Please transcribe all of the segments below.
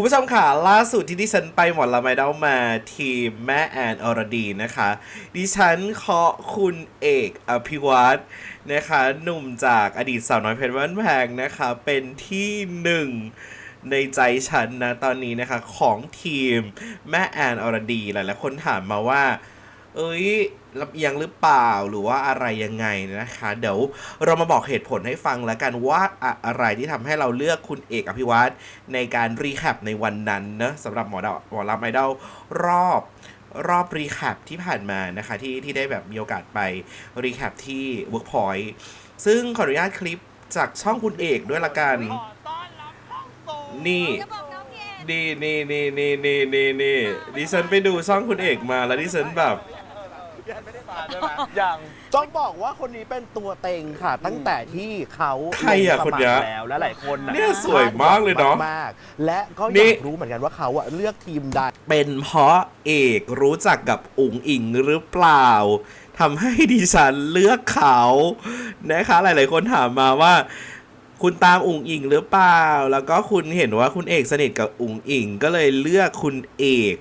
คุณผู้ชมค่ะ ล่าสุดที่ดิฉันไปหมดละไมเดามาทีมแม่แอนอรดีนะคะ ดิฉันเคาะคุณเอกอภิวัตนะคะ หนุ่มจากอดีตสาวน้อยเพชรบ้านแพงนะคะ เป็นที่หนึ่งในใจฉันนะตอนนี้นะคะ ของทีมแม่แอนอรดี หลายๆคนถามมาว่า เอ้ยลำเอียงหรือเปล่าหรือว่าอะไรยังไงนะคะ เดี๋ยวเรามาบอกเหตุผลให้ฟังแล้วกันว่าอะไรที่ทำให้เราเลือกคุณเอกอภิวัตในการรีแคปในวันนั้นนะสำหรับหมอดาหมอลำไอดอลรอบรอบรีแคปที่ผ่านมานะคะที่ที่ได้แบบมีโอกาสไปรีแคปที่ Workpoint ซึ่งขออนุญาตคลิปจากช่องคุณเอกด้วยละกัน นี่จะบอกน้องเย็นนี่นี่นี่นี่นี่นี่นี่ดิฉันไปดูช่องคุณเอกมาแล้วดิฉันแบบ อย่างต้องบอกว่าคนนี้เป็นตัวเต็งค่ะ ตั้งแต่ที่เขาใครอะคนเนี้ยแล้วและหลายคนน่ะเนี่ยสวยมากเลยเนาะ มากๆและก็อนี่ ยากรู้เหมือนกันว่าเขาอะเลือกทีมใด เป็นเพราะเอกรู้จักกับอุ๋งอิงหรือเปล่าทำให้ดิฉันเลือกเขานะคะ หลาย ๆ คนถามมาว่า คุณตามอุ๋งอิงหรือเปล่า แล้วก็คุณเห็นว่าคุณเอกสนิทกับอุ๋งอิงก็เลยเลือกคุณเอก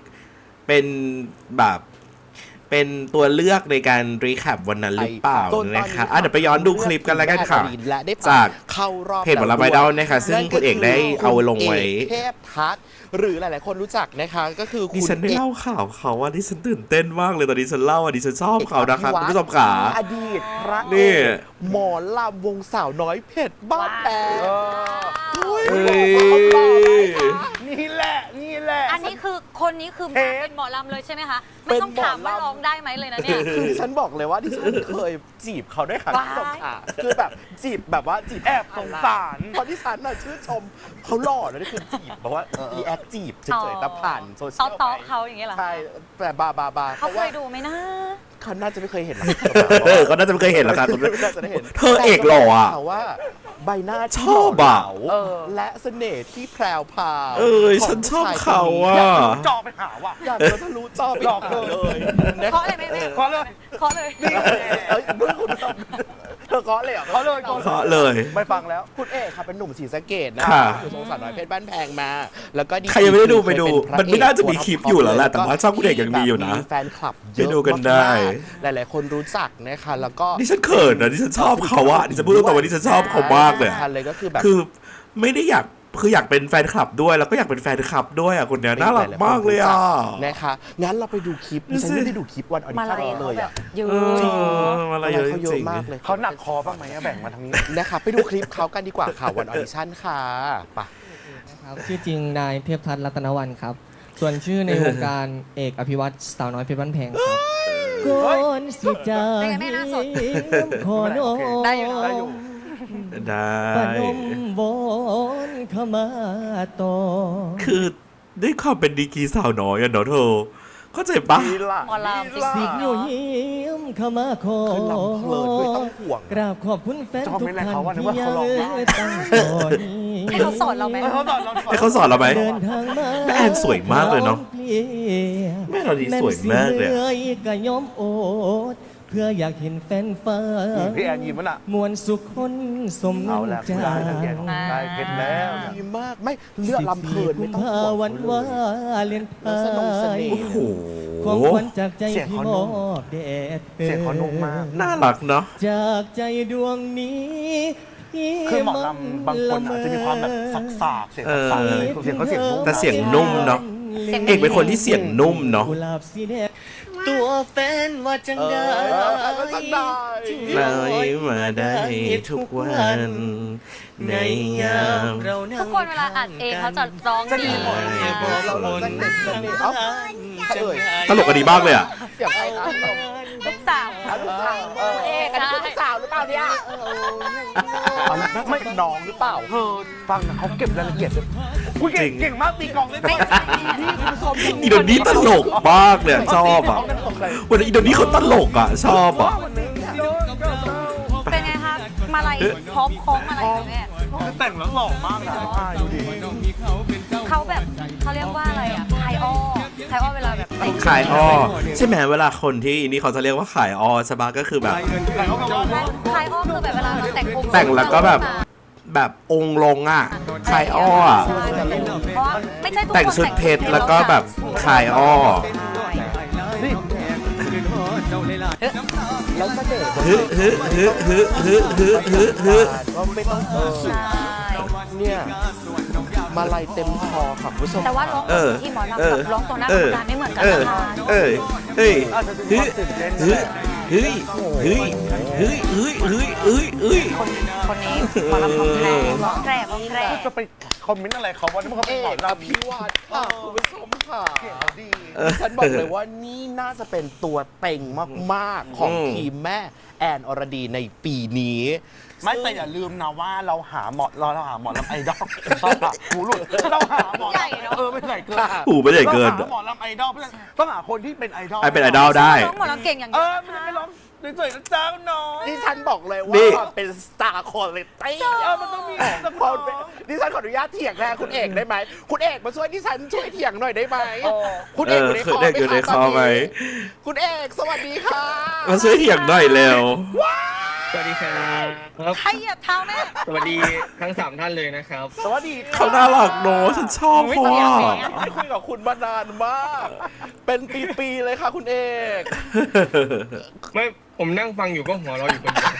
เป็นแบบ เป็นตัวเลือกในการรีแคปวันนั้นหรือเปล่าจนตอนนี้นะคะอะเดี๋ยวไปย้อนดูคลิปกันแล้วกันค่ะและได้จากเข้ารอบเพจหมอลำไอดอลนะคะซึ่งคุณเอกได้เอาลงไว้คุณเอกเทพทัศน์หรือหลาย ๆ คนรู้จักนะคะ ก็คือดิคุณฉันได้เอกเล่าข่าวเขาว่าดิฉันตื่นเต้นมากเลยตอนดิฉันเล่าอะดิฉันชอบเขานะคะคุณผู้ชมขาอดีตพระนี่เอกหมอลำวงสาวน้อยเพชรบ้านแพงเอออุ้ยเอ้ยนี่แหละ นี่แหละ อันนี้คือคนนี้คือเทปเป็นหมอลำเลยใช่ไหมคะ ไม่ต้องถามว่าร้องได้ไหมเลยนะเนี่ย คือดิฉันบอกเลยว่าดิฉันเคยจีบเขาด้วยค่ะว้ายคุณผู้ชมค่ะคือแบบจีบแบบว่าจีบแอบสงสารเพราะดิฉันน่ะชื่นชมเขาหล่อนะนี่คือจีบเพราะว่ารีแอคจีบเฉยๆแต่ผ่านโซเชีเตายลต่อไปเขาอย่างเงี้ยเหรอใช่แต่บาบาบาเขาเคยดูไหมนะเขาน่าจะไม่เคยเห็นหรอกเออก็น่าจะไม่เคยเห็นหรอกค่ะคุณน่าจะได้เห็นเธอเอกหล่ออะแต่ว่า ใบหน้าชที่อบหล่อะเหลาและเสน่ห์ที่แพรวพราวเออฉันชอบเขาอะ จอไปหาว่ะ อยากจะทะลุจอไปหลอกหาเลยเลยเคาะเลยไหมแม่เคาะเลย เคาะเลยเอ้ยเมื่อคุณผู้ชมเธอเคาะเลยเหรอเคาะเลยเคาะเคาะเลย ไม่ฟังแล้ว คุณเอกค่ะเป็นหนุ่มศรีสะเกดนะค่ะอยู่สงสารน้อยเพชรบ้านแพงมา แล้วก็ดีใครยังไม่ได้ดูไปดูเคยเป็พระมันไม่น่าจะมีเอกคลิปอยู่แล้วแหละแต่ว่าช่องคุณเอกยังมีอยู่นะมีแฟนคลับเยไปอะดูกันได้ มากๆหลาย ๆ คนรู้จักนะคะแล้วก็ดิฉันเขินนะดิฉันชอบเขาอะดิฉันพูดตรงๆว่าดิฉันชอบเขามากเลยสำคัญเลยก็คือแบบ คือไม่ได้อยากคืออยากเป็นแฟนคลับด้วย แล้วก็อยากเป็นแฟนคลับด้วยอะคนเนี้ยน่ารักมากเลยอะ นะคะ งั้นเราไปดูคลิปดูดิสิฉันไม่ได้ดูคลิปวันออดิมาชั่นลายเลเขายแบอะบเยอะเออมาละเยอะเขาเยจริอะงมากเลยเขาหนักคอบ้างไหมอะแบ่งมาทางนี้ นะคะไปดูคลิปเขากันดีกว่าค่ะวันออดิชั่นค่ะไป ครับชื่อจริงนายเทพทัศน์รัตนวันครับ ส่วนชื่อในวงการเอกอภิวัตสาวน้อยเพชรบ้านแพงครับก่อนสิจาเป็นไงแม่หน้าสดขอน้อมได้อยู่เนอะได้อยู่ ได้ ปนมวอนเข้ามาต่อ คือด้วยความเป็นดีกรีสาวน้อยอะเนาะเธอเข้าใจปะดีละหมอลำจริงสิๆกอยู่ยิ้มเข้ามาขอคือลำเพลินด้วยต้องห่วงกราบขอบคุณแฟนชอบทุกไหมท่านเขาว่านึกที่ว่ายัเขางร้องได้ตั้งต่อนี้ให้เขาสอนเราไหม เออเขาสอนเราให้เขาสอนเราไหม เดินทางมาแม่แอนสวยมากเลยเนอะพลีย แม่เราดีสวยมากเลยอะแม่นสิก็ยอมโอด เพื่ออยากเห็นแฟนฟ้าพี่แอนยิ้มมันอะมวลสุขคนสมเอาแล้วใจได้แล้วพี่แอนได้เพชรแล้วเนี่ยดีมากไม่เลือกลำเพลินไม่ต้องห่วง วันเขาเลว่ายเลียนแล้วสนุกสนาน โอ้โหความขวัญจากใจเสียงพี่เขามนุ่อมบแดดเสียงเขานุ่มมาก น่ารักเนาะ จากใจดวงนี้ที่คือหมอลำบางคนอาจจะมีความแบบสักสากๆเสียงสักๆอะไรเสียงเขาเสียงนุ่มแต่เสียงนุ่มเนาะเอกเป็นคนที่เสียงนุ่มเนาะ กุหลาบสีแดง ตัวแฟนว่าจังได้อก็จังได้เลยมาได้ทุกวัน ในยามเรานั่งทุกคนเวลาอัดเองเขาจะร้องดีเราเราจะเห็นเสน่ห์เอ้าตลกกันดีมากเลยอะเสียงใครคะลูกสาว ลูกสาวเออ เอกอะ เปล่าเนี่ยเอาละน่าจะเป็นน้องหรือเปล่าเธอฟังนะเขาเก็บรายละเอียดเลยอุ้ยเก่งจริงเก่งมากตีกลองได้ไหมอีโดนี้ตลกมากเลยอะชอบอะวันนี้อีโดนี้เขาตลกอะชอบอะเป็นไงคะมาลายพร้อมโค้งมาลายแม่แต่งแล้วหล่อมากนะใช่ดูดิเขาแบบเขาเรียกว่าอะไรอะไทอ้อไทอ้อเวลาแบบแต่ง ขายอ้อใช่ไหมเวลาคนที่นี่เขาจะเรียกว่าขายอ้อใช่ปะก็คือแบบแต่เขาแบบว่าไทอ้อคือแบบเวลาเราแต่งองค์แต่งแล้วก็แบบ แบบองค์ลงอะขายอ้ออะเพราะว่าไม่ใช่ทุกคนแต่งชุดเพชรแล้วก็แบบคลายอ้อนี่ แล้วเสน่ห์บนฮึฮึฮึฮึฮึฮึฮึฮึก็ไม่ต้องเออใช่เนี่ยมาลายเต็มคอค่ะคุณผู้ชมแต่ว่าร้องเออที่หมอลำเออกับร้องตัวหน้ากเอรรอมการไม่เหมือนกันเออนะคะเออเฮ้ยอาจจะมีฮึความตื่นเต้นฮึแหละฮึฮึฮึฮึฮึฮึฮึฮึคนคนนี้หมอลำของแท้ร้องแร่ร้องแร่จะไป คอมเมนต์อะไรเขาว่านี่มันเขาเอเป็นหมอกลำพิวัตรค่ะคุณผู้ชมค่ะดีฉันบอกเลยว่านี่น่าจะเป็นตัวเต็งมากๆ ของอืมทีมแม่แอนอรดีในปีนี้ ไม่แต่อย่าลืมนะว่าเราหาหมอเราเราหาหมอลำไอดอลต้องหาหูหลุดเราหาหมอลำใหญ่เนอะเออไม่ใหญ่เกินหูไม่ใหญ่เกินต้องหาหมอลำไอดอลเพื่อนต้องหาคนที่เป็นไอดอลให้เป็นไอดอลได้ร้องหมอลำเก่งอย่างเอเดียวอนะไม่คะได้ร้อง สวยๆนะเจ้าน้องดิฉันบอกเลยนี่ว่าความเป็นสตาร์คอร์เลตี้เออมันต้องมีสักคความนเป็นดิฉันขออนุญาตเถียงแทนคุณเอกได้ไหม คุณเอกมาช่วยดิฉันช่วยเถียงหน่อยได้ไหม คุณเอกอยู่ในคอเออคุณเอกอยู่ในคอไหมคุณเอกสวัสดีค่ะมาช่วยเถียงหน่อยเร็ว สวัสดีครับใครเหยียบเท้าแม่ สวัสดีทั้งสามท่านเลยนะครับ สวัสดีค่ะเขาน่ารักโนอะฉันชอบเขาอะไม่คุยกับคุณมานานมาก เป็นปีๆเลยค่ะคุณเอก ไม่ ผมนั่งฟังอยู่ก็หัวเราะอยู่คนเดียว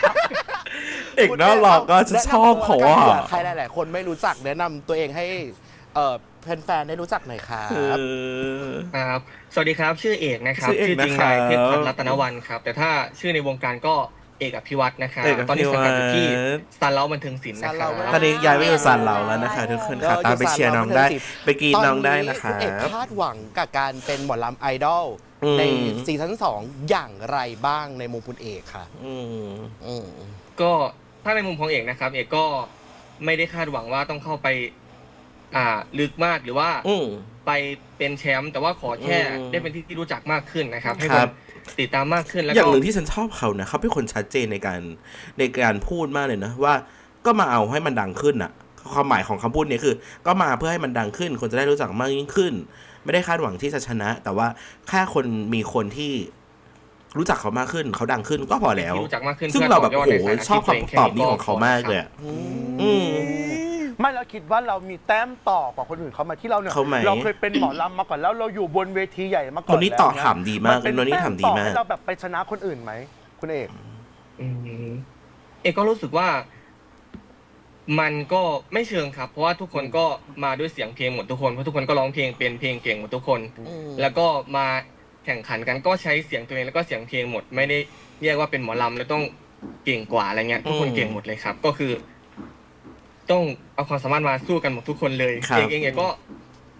เอกน่ารักก็ฉันชอบเขาอะแนะนำตัวแล้วกันผื่ใครหลาย ๆ คนไม่รู้จักแนะนำตัวเองให้เอ่อแฟนๆได้รู้จักหน่อยครับเออครับ สวัสดีครับ ชื่อเอกนะครับชื่อเอกจริงนะครับนายเทพพัฒน์รัตนวันครับ แต่ถ้าชื่อในวงการก็เอกอภิวัตนะครับเอกอภิวัตรตอนนี้สังกัดอยู่ที่สตาร์เล้าบันเทิงศิลป์นะครั Star บ Lau ตอนนี้ย้ายไปอยู่ซานเราแล้วนะคะ ทุกคนค่ะตามไปเชียร์น้องได้ ไปกรีดน้องได้นะคตอรัณเอกบคาดหวังกับการเป็นหมอลำไอดอล อืม ในซีซั่นสองอย่างไรบ้างในมุมคุณเอกค่ะ อืม อืม ก็ถ้าในมุมของเอกนะครับ เอกก็ไม่ได้คาดหวังว่าต้องเข้าไป อ่า ลึกมากหรือว่าอืม ไปเป็นแชมป์แต่ว่าขอแค่อืมได้เป็นที่รู้จักมากขึ้นนะครับ ให้คครันบ ติดตามมากขึ้นแล้วอย่างก็หนึ่งที่ฉันชอบเขานะเขาเป็นคนชัดเจนในการในการพูดมากเลยนะว่าก็มาเอาให้มันดังขึ้นอะความหมายของคำพูดนี้คือ ก็มาเพื่อให้มันดังขึ้น คนจะได้รู้จักมากยิ่งขึ้น ไม่ได้คาดหวังที่จะชนะ แต่ว่าแค่คนมีคนที่รู้จักเขามากขึ้น เขาดังขึ้นก็พอแล้วที่รู้จักมากขึ้นซึ่งพื่อเราแบบต่ยโอ้ดโหในสายชอบชีพตัวเคำตอบนี้ของเขามากเลยอะอืม ไม่เราคิดว่าเรามีแต้มต่อกว่าคนอื่นเขามาที่เราเนี่ยเขาไหมเราเคยเป็นหมอลำมาก่อนแล้วเราอยู่บนเวทีใหญ่มาก่อนคนนี้แล้วตอบเยถามดีมากเป็นคนนี้แต้ถามดีต่อมากให้เราแบบไปชนะคนอื่นไหมคุณเอก อืมเอกก็รู้สึกว่า มันก็ไม่เชิงครับ เพราะว่าทุกคนก็มาด้วยเสียงเพลงหมดทุกคนเพราะทุกคนก็ร้องเพลงเป็นเพลงเก่งหมดทุกคน อืม แล้วก็มาแข่งขันกันก็ใช้เสียงตัวเองแล้วก็เสียงเพลงหมด ไม่ได้แยกว่าเป็นหมอลำแล้วต้องเก่งกว่าอะไรเงี้ยทุกคนอืมเก่งหมดเลยครับ ก็คือ ต้องเอาความสามารถมาสู้กันหมดทุกคนเลยครับ เองเองเองก็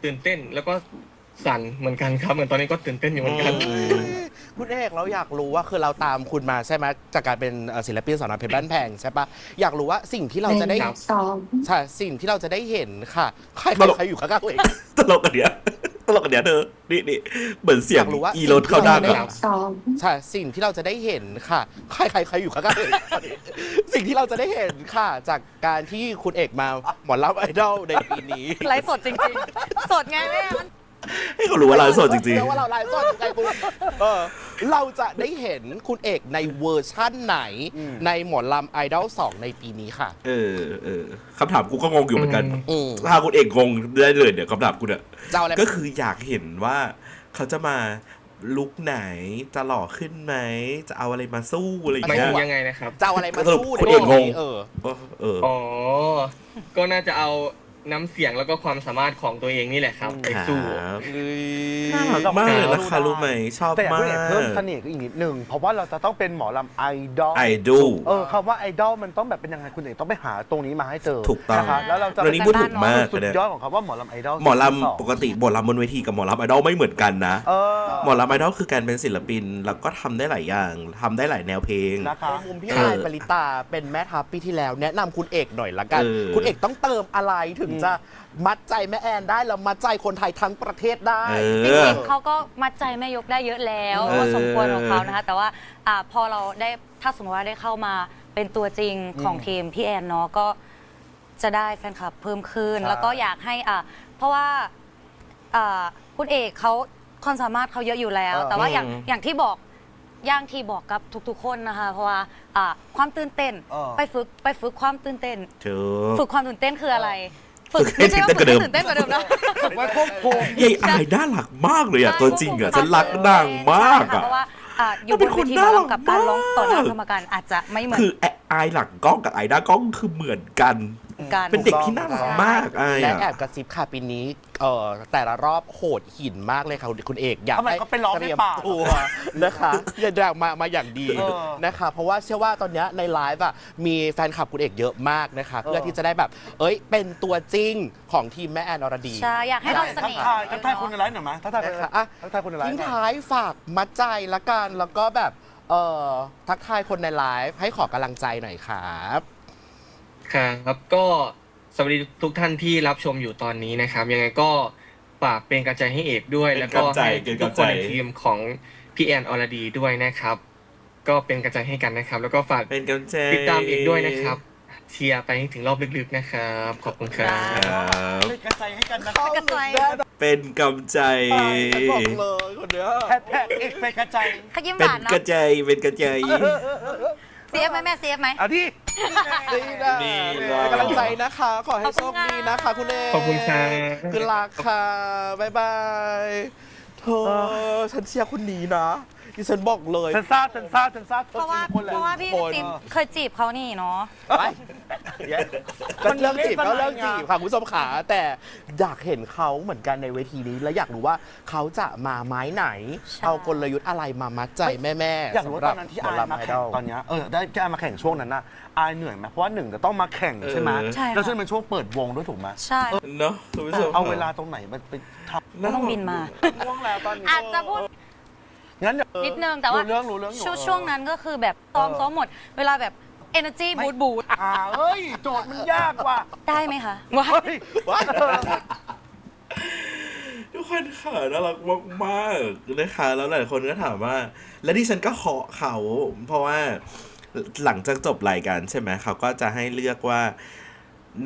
ตื่นเต้นแล้วก็สั่นเหมือนกันครับ เหมือนตอนนี้ก็ตื่นเต้นอยู่เหมือนกัน อืม คุณเอกเราอยากรู้ว่าคือเราตามคุณมาใช่ไหมจากการเป็นเอ่อศิลปินสอนอเพชรบ้านแพงใช่ปะอยากรู้ว่าสิ่งที่เราจะได้ครับสองใช่สิ่งที่เราจะได้เห็นค่ะใครตลก ใครอยู่ข้างๆตัวเองตลกกันเนี้ยตลกกันเนี้ยเธอนี่นี่เหมือนเสียงอยากรู้ว่า อีรถเข้าดังสิ่งที่อะเราสองใช่สิ่งที่เราจะได้เห็นค่ะใครใครใครอยู่ข้างๆตัวเองสิ่งที่เราจะได้เห็นค่ะ จากการที่คุณเอกมาหมอลำไอดอลในปีนี้ไลฟ์สดจริงๆ สดไงแม่มันให้เขารู้ว่าเราสดจริง เชื่อว่าเราไลฟ์สดจริงๆคุณเออ เราจะได้เห็นคุณเอกในเวอร์ชั่นไหน ในหมอลำไอดอลสองในปีนี้ค่ะๆเออเออคำถามกูก็งงอยู่เหมือนกันอืมถ้าคุณเอกงงได้เลยเดี๋ยวคำถามกูเนี่ยจะเอาอะไรก็คืออยากเห็นว่าเขาจะมาลุกไหนจะหล่อขึ้นไหมจะเอาอะไรมาสู้อะไรอย่างหมายเงี้ถึยงยังไงนะครับจะเอาอะไรมาสู้คนอื่นงงเออเออ เออ อ๋อ ก็น่าจะเอา น้ำเสียงแล้วก็ความสามารถของตัวเองนี่แหละครับไปครัสู้บน่ารักมากเลยนะคะรู้ไหมชอบแต่อยากมาให้กเพิ่มเสน่ห์ก็อีกนิดนึง เพราะว่าเราจะต้องเป็นหมอลำไอดอลไอดูเออคำว่าไอดอลมันต้องแบบเป็นยังไงคุณเอกต้องไปหาตรงนี้มาให้เจอถูกต้อง นะคะแล้วเราจะเรื่องนี้พูดถูกมากสุดเลยยอดของคำว่าหมอลำไอดอลหมอซีซั่นสงลำปกติหมอลำบนเวทีกับหมอลำไอดอลไม่เหมือนกันนะ เออหมอลำไอดอลคือการเป็นศิลปิน แล้วก็ทำได้หลายอย่างทำได้หลายแนวเพลง นะคะ ในมุมพี่นายปริตาเป็นแม่ทัพปีที่แล้ว แนะนำคุณเอกหน่อยละกัน เออคุณเอกต้องเติมอะไรถึงจะมัดใจแม่แอนได้แล้วมัดใจคนไทยทั้งประเทศได้ เอจอริงๆเขาก็มัดใจแม่ยกได้เยอะแล้วเออก็สมควรของเขานะคะ แต่ว่าอ่าพอเราได้ถ้าสมมติว่าได้เข้ามาเป็นตัวจริงของทีมพี่แอนเนาะก็จะได้แฟนคลับเพิ่มขึ้น ใช่ แล้วก็อยากให้อ่าเพราะว่าอ่าคุณเอกเขาความสามารถเขาเยอะอยู่แล้ว แต่ว่าอย่างอืม อย่างที่บอกย่างที่บอกกับทุกๆ คนนะคะ เพราะว่าอ่าความตื่นเต้นเออ ไปฝึกไปฝึกความตื่นเต้น ถูฝึกกความตื่นเต้นคืออะไร ฝึกฝึกให้ไม่ใช่ว่าตื่ฝึนกเต้นกว่าเดิมให้ตื่นเต้นกว่าเดิมนะไว้ควบคุม ยายอายน่ารักมากเลยอะ ตัวจริงอะ ฉันรักนางมากใช่ค่ะอะเพราะว่าอ่าอยู่บเป็นนคเวนทีหมน่าอรักลำกับการร้องต่อหน้ามากกรรมการอาจจะไม่เหมือน คืออายหลังกล้องกับอายหน้ากล้องคือเหมือนกัน กัน เป็นเด็กที่น่ารักมากอายและอะแอบกระซิบค่ะปีนี้เอ่อแต่ละรอบโหดหินมากเลยค่ะคุณเอกอยากทำไมให้เขาไปร้องในเตรียมป่าตัวนะคะ อย่าดังมามาอย่างดีเออนะคะ เพราะว่าเชื่อว่าตอนเนี้ยในไลฟ์อะมีแฟนคลับคุณเอกเยอะมากนะคะ เพื่อที่จะได้แบบ เอ้ย เป็นตัวจริงของทีมแม่แอนอรดี ใช่อยากให้เราเสทักน่ห์ทายทักทายคนในไลฟ์หน่อยไหมทักทายคนในนะคะอะทักทายคนในไลฟ์ทิ้งหน่อย ท้ายฝากมัดใจละกันแล้วก็แบบเอ่อทักทายคนในไลฟ์ให้ขอกำลังใจหน่อยครับ ครับก็สวัสดีทุกท่านที่รับชมอยู่ตอนนี้นะครับ ยังไงก็ฝากเป็นกำลังใจให้เอกด้วยเป็นแล้วก็กำลังใจให้เป็นทุกกำลังคนใจในทีมของพี่แอนอรดีด้วยนะครับ ก็เป็นกำลังใจให้กันนะครับ แล้วก็ฝากเป็นกำลังใจติดตามเอกด้วยนะครับเชียร์ไปให้ถึงรอบลึกๆนะครับ ขอบคุณครัครับบเป็นกระใจให้กันนะกระจายเป็นกำลังใจฉันบอกเลยคนเนี้ยแพทแพทเอกเป็นกระใจเขายิ้มหเป็นวานกเนาะระจายเป็นกระจาย เซียฟไหมแม่เซียฟไหม เอาที่นี่นะนี่เลย เป็นกำลังใจนะคะ ขอให้โชคดีนะคะ คุณเอกขอบคุณครับคือรักค่ะ บ๊ายบายเธอฉันเชียร์คุณนี้นะ ดิฉันบอกเลยฉันทราบฉันทราบฉันทราบเพราะว่าคนแหละเพราะว่าพี่คนติ๊บเคยจีบเขานี่เนาะ ไปก็เรื่องจีบก็เรื่องจีบค่ะคุณผู้ชมขาแต่อยากเห็นเขาเหมือนกันในเวทีนี้ และอยากรู้ว่าเขาจะมาไม้ไหนใช่เอากลยุทธ์อะไรมามัดใจแม่ๆอยากรู้ว่าสำหตรัอบนนั้นที่หมอายลำมาไอแข่ดงอลตอนเนี้ยเออได้ที่อายมาแข่งช่วงนั้นน่ะอายเหนื่อยไหมเพราะว่าหนึ่งจะต้องมาแข่งใช่ไหมเออใช่ค่ะแล้วช่วงเป็นช่วงเปิดวงด้วยถูกไหมใช่เนาะคุณผู้ชมเอาเวลาตรงไหนไปไปทก็ต้องบินมาง่วงแล้วตอนนี้อาจจะพูดำ งั้นเดี๋ยวนิดนึงแต่ว่ารู้เรื่องรู้เรื่องอยู่ช่วงเออช่วงนั้นก็คือแบบซ้อมเออซ้อมหมด เวลาแบบ energy บู t บู t อ่าเอ้ย โจทย์มันยากว่ะได้ไหมคะ ว้าเฮ้ยทุกคนค่ะน่ารักมากๆนะคะแล้วหลายคนก็ถามว่า แล้วดิฉันก็เคาะเขาเพราะว่าหลังจากจบรายการใช่ไหมเขาก็จะให้เลือกว่า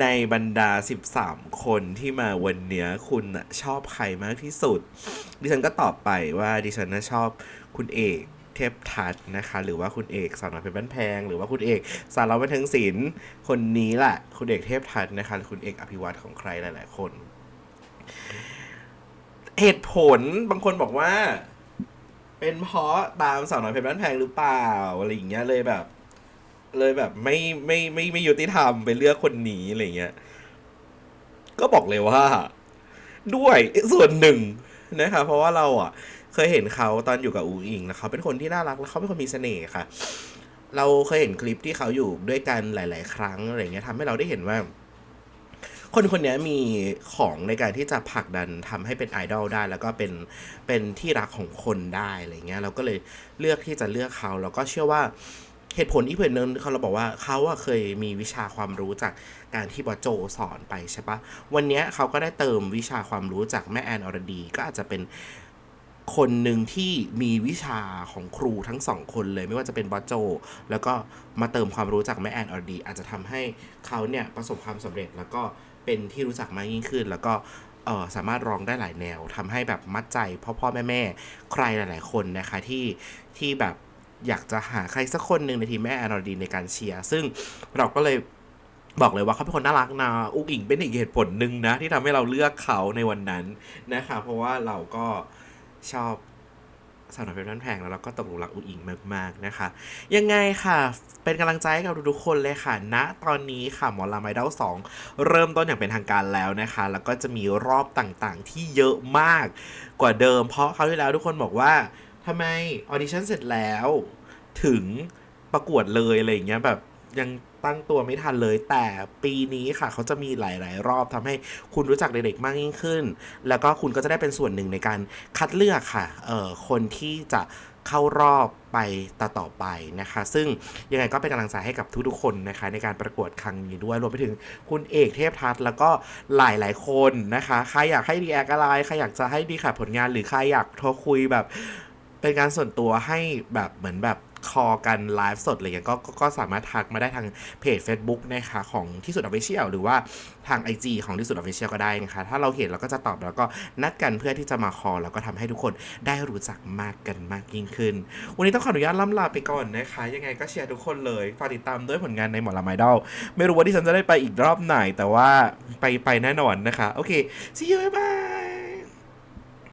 ในบรรดา 13 คนที่มาวันเนี้ยคุณน่ะชอบใครมากที่สุด ดิฉันก็ตอบไปว่าดิฉันน่ะชอบคุณเอกเทพทัศนะคะ หรือว่าคุณเอกสาวน้อยเพชรบ้านแพง หรือว่าคุณเอกสารวัตรบันเทิงศิลป์คนนี้แหละ คุณเอกเทพทัศน์นะคะหรือคุณเอกอภิวัตของใครหลาย ๆ คน เหตุผลบางคนบอกว่า เป็นเพราะตามสาวน้อยเพชรบ้านแพงหรือเปล่าอะไรอย่างเงี้ยเลยแบบ เลยแบบไม่ไม่ไม่ไม่ยุติธรรมไปเลือกคนนี้อะไรเงี้ย ก็บอกเลยว่า ด้วยส่วนหนึ่งนะคะเพราะว่าเราอะ เคยเห็นเขาตอนอยู่กับอูอิงแล้วเขาเป็นคนที่น่ารักแล้วเขาเป็นคนมีเสน่ห์ค่ะ เราเคยเห็นคลิปที่เขาอยู่ด้วยกันหลาย ๆ ครั้งอะไรเงี้ยทำให้เราได้เห็นว่า คนคนนี้มีของในการที่จะผลักดันทำให้เป็นไอดอลได้ แล้วก็เป็นเป็นที่รักของคนได้อะไรเงี้ย เราก็เลยเลือกที่จะเลือกเขาแล้วก็เชื่อว่า เหตุผลที่เพื่อนนึงเขาเราบอกว่าเขาอะเคยมีวิชาความรู้จากการที่บอโจสอนไปใช่ปะวันนี้เขาก็ได้เติมวิชาความรู้จากแม่แอนอรดี ก็อาจจะเป็นคนหนึ่งที่มีวิชาของครูทั้งสองคนเลยไม่ว่าจะเป็นบอโจ แล้วก็มาเติมความรู้จากแม่แอนอรดี อาจจะทำให้เขาเนี่ยประสบความสำเร็จแล้วก็เป็นที่รู้จักมากยิ่งขึ้น แล้วก็เออสามารถร้องได้หลายแนวทำให้แบบมัดใจพ่อพ่อแม่แม่ใครหลาย ๆ คนนะคะที่ที่แบบ อยากจะหาใครสักคนหนึ่งในทีมแม่แอนอรดีในการเชียร์ซึ่งเราก็เลยบอกเลยว่าเขาเป็นคนน่ารักนะอุกอิงเป็นอีกเหตุผลหนึ่งนะ ที่ทำให้เราเลือกเขาในวันนั้นนะคะ เพราะว่าเราก็ชอบสาวน้อยเพชรบ้นแพงแล้วเราก็ตกหลุมรักอุ๋งอิงมากๆนะคะ ยังไงค่ะ เป็นกำลังใจให้กับทุกๆคนเลยค่ะณตอนนี้ค่ะหมอลำไอดอล2เริ่มต้นอย่างเป็นทางการแล้วนะคะ แล้วก็จะมีรอบต่างๆที่เยอะมากกว่าเดิม เพราะคราที่แล้วทุกคนบอกว่า ทำไมออดิชั่นเสร็จแล้ว ถึงประกวดเลยอะไรอย่างเงี้ยแบบยังตั้งตัวไม่ทันเลย แต่ปีนี้ค่ะ เขาจะมีหลาย ๆ รอบทำให้คุณรู้จักเด็กๆมากยิ่งขึ้น แล้วก็คุณก็จะได้เป็นส่วนหนึ่งในการคัดเลือกค่ะเอ่อคนที่จะเข้ารอบไปต่อต่อไปนะคะ ซึ่งยังไงก็เป็นกำลังใจให้กับทุกๆคนนะคะ ในการประกวดครั้งนี้ด้วยรวมไปถึงคุณเอกเทพทัศน์แล้วก็หลายๆคนนะคะ ใครอยากให้ดีแอคอะไรใครอยากจะให้ดีค่ะผลงานหรือใครอยากโทรคุยแบบ เป็นการส่วนตัวให้แบบเหมือนแบบคอกันไลฟ์สดอะไรเงี้ยก็ก็ก็สามารถทักมาได้ทางเพจ Facebook นะคะของที่สุดออฟฟิเชียลหรือว่าทาง IG ของที่สุดออฟฟิเชียลก็ได้นะคะ ถ้าเราเห็นเราก็จะตอบแล้วก็นัดกันเพื่อที่จะมาคอ แล้วก็ทำให้ทุกคนได้รู้จักมากกันมากยิ่งขึ้น วันนี้ต้องขออนุญาตล่ำลาไปก่อนนะคะ ยังไงก็เชียร์ทุกคนเลยฝากติดตามด้วยผลงานในหมอลำไอดอลไม่รู้ว่าที่ฉันจะได้ไปอีกรอบไหน แต่ว่าไปไปแน่นอนนะคะ โอเค see you bye bye